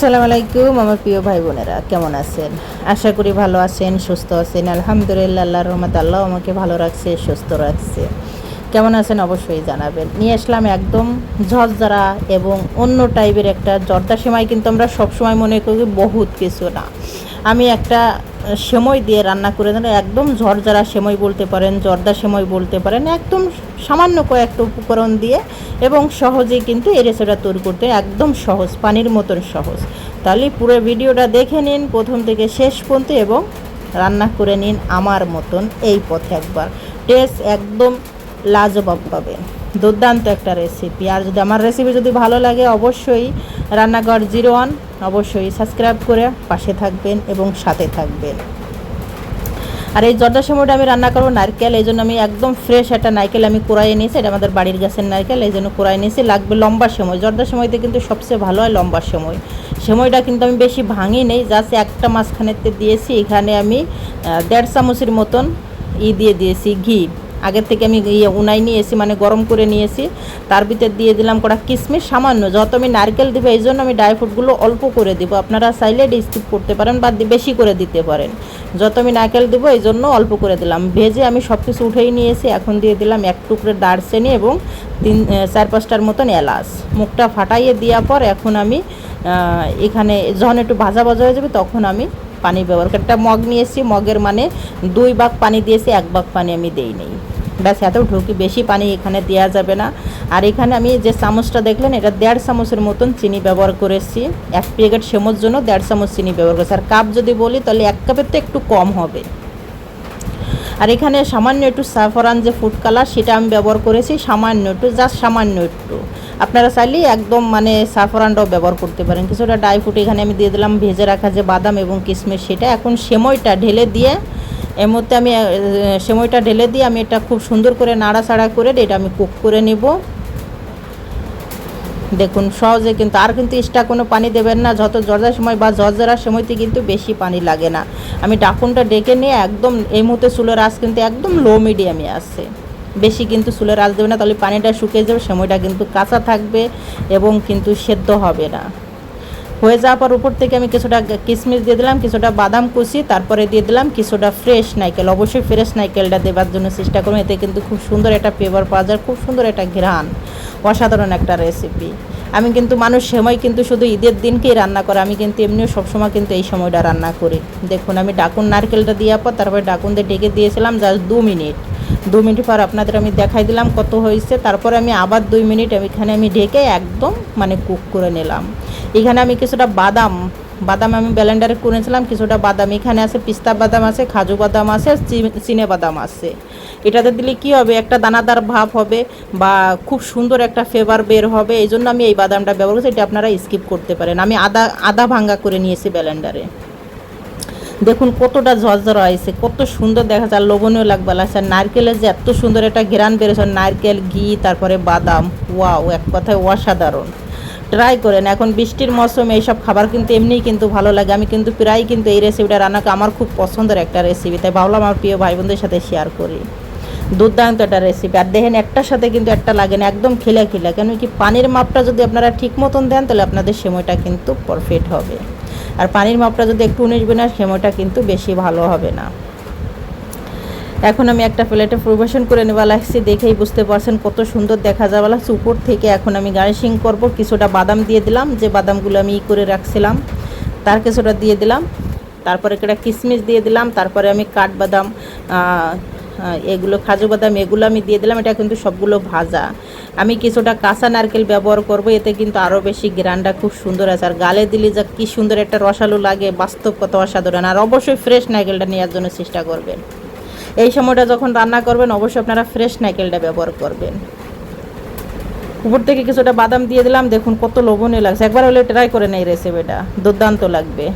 আসসালামু আলাইকুম, আমার প্রিয় ভাই বোনেরা, কেমন আছেন? আশা করি ভালো আছেন, সুস্থ আছেন। আলহামদুলিল্লাহ আল্লাহ রহমত আল্লাহ আমাকে ভালো রাখছে, সুস্থ রাখছে। কেমন আছেন অবশ্যই জানাবেন। নিয়ে আসলাম একদম ঝরঝরা এবং অন্য টাইপের একটা জর্দা সেমাই, কিন্তু আমরা সবসময় মনে করি বহুত কিছু না। আমি একটা সেমই দিয়ে রান্না করে দেন একদম ঝরঝরা সেময় বলতে পারেন, জর্দা সেময় বলতে পারেন, একদম সামান্য কয়েকটা উপকরণ দিয়ে এবং সহজে কিন্তু এ রেসিপিটা তৈরি করতে একদম সহজ, পানির মতন সহজ। তাহলে পুরো ভিডিওটা দেখে নিন, প্রথম থেকে শেষ পর্যন্ত এবং রান্না করে নিন আমার মতন এই পথে একবার। টেস্ট একদম লাজবাব পাবেন দুর্দান্ত একটা রেসিপি আর যদি আমার রেসিপি যদি ভালো লাগে, অবশ্যই রান্নাঘর জিরো ওয়ান, অবশ্যই সাবস্ক্রাইব করে পাশে থাকবেন এবং সাথে থাকবেন। আর এই জর্দা সময়টা আমি রান্না করব নারকেল, এই জন্য আমি একদম ফ্রেশ একটা নারকেল আমি কোড়াইয়ে নিয়েছি। এটা আমাদের বাড়ির গাছের নারকেল, এই জন্য কোড়াই নিয়েছি। লাগবে লম্বা সময় জর্দা সময়তে কিন্তু সবচেয়ে ভালো হয় লম্বা সময় সময়টা কিন্তু আমি বেশি ভাঙি নেই জাস্ট একটা মাঝখানেতে দিয়েছি। এখানে আমি দেড় চামচের মতন ই দিয়ে দিয়েছি ঘি। আগের থেকে আমি ইয়ে উনাই নিয়েছি মানে গরম করে নিয়েছি। তার ভিতর দিয়ে দিলাম কটা কিশমিশ, সামান্য। যত আমি নারকেল দেবো, এই জন্য আমি ড্রাই ফ্রুটগুলো অল্প করে দিব। আপনারা চাইলে স্কিপ করতে পারেন বা বেশি করে দিতে পারেন। যত আমি নারকেল দেবো, এই জন্য অল্প করে দিলাম। ভেজে আমি সব কিছু উঠেই নিয়েছি। এখন দিয়ে দিলাম এক টুকরো দারচিনি এবং তিন চার পাঁচটার মতন এলাচ। মুখটা ফাটাইয়ে দেওয়ার পর এখন আমি এখানে যখন একটু ভাজা ভাজা হয়ে যাবে, তখন আমি পানি ব্যবহার একটা মগ নিয়েছি। মগের মানে দুই ভাগ পানি দিয়েছি, এক ভাগ পানি আমি দেই নেই। ব্যাস এত ঢুকি বেশি পানি এখানে দেওয়া যাবে না? আর এখানে আমি যে চামচটা দেখলেন, এটা দেড় চামচের মতন চিনি ব্যবহার করেছি। এক প্যাকেট সেমোর জন্য দেড় চামচ চিনি ব্যবহার করেছি। আর কাপ যদি বলি, তাহলে এক কাপের তো একটু কম হবে। আর এখানে সামান্য একটু সাফরান যে ফুড কালার, সেটা আমি ব্যবহার করেছি সামান্য একটু, জাস্ট সামান্য একটু। আপনারা চাইলে একদম মানে সাফরানটাও ব্যবহার করতে পারেন। কিছুটা ড্রাই ফ্রুট এখানে আমি দিয়ে দিলাম, ভেজে রাখা যে বাদাম এবং কিশমিশ, সেটা এখন সেমইটা ঢেলে দিয়ে এর মধ্যে আমি আহ, সেমইটা ঢেলে দিয়ে আমি এটা খুব সুন্দর করে নাড়াচাড়া করে এটা আমি কুক করে নেব। দেখুন সহজে কিন্তু আর কিন্তু এক্সট্রা কোনো পানি দেবেন না যত জর্দার সময় বা জর্জারার সময়তে কিন্তু বেশি পানি লাগে না। আমি ডাকুনটা ডেকে নিয়ে একদম এই মুহূর্তে চুলের আঁচ কিন্তু একদম লো মিডিয়ামে আসছে বেশি কিন্তু চুলের আঁচ দেবে না তাহলে পানিটা শুকিয়ে যাবে সময়টা কিন্তু কাঁচা থাকবে এবং কিন্তু সেদ্ধ হবে না। হয়ে যাওয়ার পর উপর থেকে আমি কিছুটা কিশমিশ দিয়ে দিলাম, কিছুটা বাদাম কুচি, তারপরে দিয়ে দিলাম কিছুটা ফ্রেশ নাইকেল অবশ্যই ফ্রেশ নাইকেলটা দেওয়ার জন্য চেষ্টা করুন, এতে কিন্তু খুব সুন্দর একটা ফ্লেভার পাওয়া যায়, খুব সুন্দর একটা ঘ্রাণ, অসাধারণ একটা রেসিপি আমি কিন্তু মানুষ সময় কিন্তু শুধু ঈদের দিনকেই রান্না করে, আমি কিন্তু এমনিও সবসময় কিন্তু এই সময়টা রান্না করি। দেখুন, আমি ডাকুন নারকেলটা দেওয়ার পর, তারপরে ডাকুন দিয়ে ডেকে দিয়েছিলাম জাস্ট দু মিনিট। দু মিনিট পর আপনাদের আমি দেখাই দিলাম কত হয়েছে, তারপরে আমি আবার দুই মিনিট এখানে আমি ঢেকে একদম মানে কুক করে নিলাম। এখানে আমি কিছুটা বাদাম বাদাম আমি ব্লেন্ডারে করেছিলাম কিছুটা বাদাম। এখানে আছে পিস্তা বাদাম আছে কাজু বাদাম আছে চিনে বাদাম আছে। এটাতে দিলে কি হবে? একটা দানাদার ভাব হবে বা খুব সুন্দর একটা ফ্লেভার বের হবে। এই জন্য আমি এই বাদামটা ব্যবহার করছি। এটা আপনারা স্কিপ করতে পারেন। আমি আদা আদা ভাঙ্গা করে নিয়েছি ব্লেন্ডারে দেখুন কতটা ঝরঝরা হয়েছে, কত সুন্দর দেখা যায়। লোভনীয় লাগবে আর নারকেলের যে এত সুন্দর একটা ঘেরান বেরোছে নারকেল, ঘি, তারপরে বাদাম। ওয়াও এক কথায় অসাধারণ। ট্রাই করেন। এখন বৃষ্টির মৌসুমে এইসব খাবার কিন্তু এমনিই কিন্তু ভালো লাগে। আমি কিন্তু প্রায় কিন্তু এই রেসিপিটা রান্না আমার খুব পছন্দের একটা রেসিপি তাই ভাবলাম আমার প্রিয় ভাই বোনদের সাথে শেয়ার করি। দুর্দান্ত একটা রেসিপি আর দেখেন একটার সাথে কিন্তু একটা লাগে না, একদম খিলা খিলা। কেন কি পানির মাপটা যদি আপনারা ঠিক মতন দেন, তাহলে আপনাদের সময়টা কিন্তু পারফেক্ট হবে। আর পানির মাপটা যদি একটু উনিশ না সময়টা কিন্তু বেশি ভালো হবে না। এখন আমি একটা প্লেটে পরিবেশন করে নেওয়া লাগছি, দেখেই বুঝতে পারছেন কত সুন্দর দেখা যাওয়া লাগছে। উপর থেকে এখন আমি গার্নিশিং করব, কিছুটা বাদাম দিয়ে দিলাম, যে বাদামগুলো আমি ই করে রাখছিলাম, তার কিছুটা দিয়ে দিলাম, তারপরে একটা কিশমিশ দিয়ে দিলাম, তারপরে আমি কাঠবাদাম এগুলো কাজু বাদাম, এগুলো আমি দিয়ে দিলাম, এটা কিন্তু সবগুলো ভাজা। আমি কিছুটা কাঁচা নারকেল ব্যবহার করব, এতে কিন্তু আরও বেশি গ্রানটা খুব সুন্দর আছে, আর গালে দিলে যা কী সুন্দর একটা রসালো লাগে, বাস্তব কত অসাধারণ, আর অবশ্যই ফ্রেশ নারকেলটা নেওয়ার জন্য চেষ্টা করবেন। এই সময়টা যখন রান্না করবেন, অবশ্যই আপনারা ফ্রেশ নাইকেলটা ব্যবহার করবেন। উপর থেকে কিছুটা বাদাম দিয়ে দিলাম, দেখুন কত লোভনীয় লাগছে। একবার হলে ট্রাই করে নেই রেসিপিটা দুর্দান্ত লাগবে।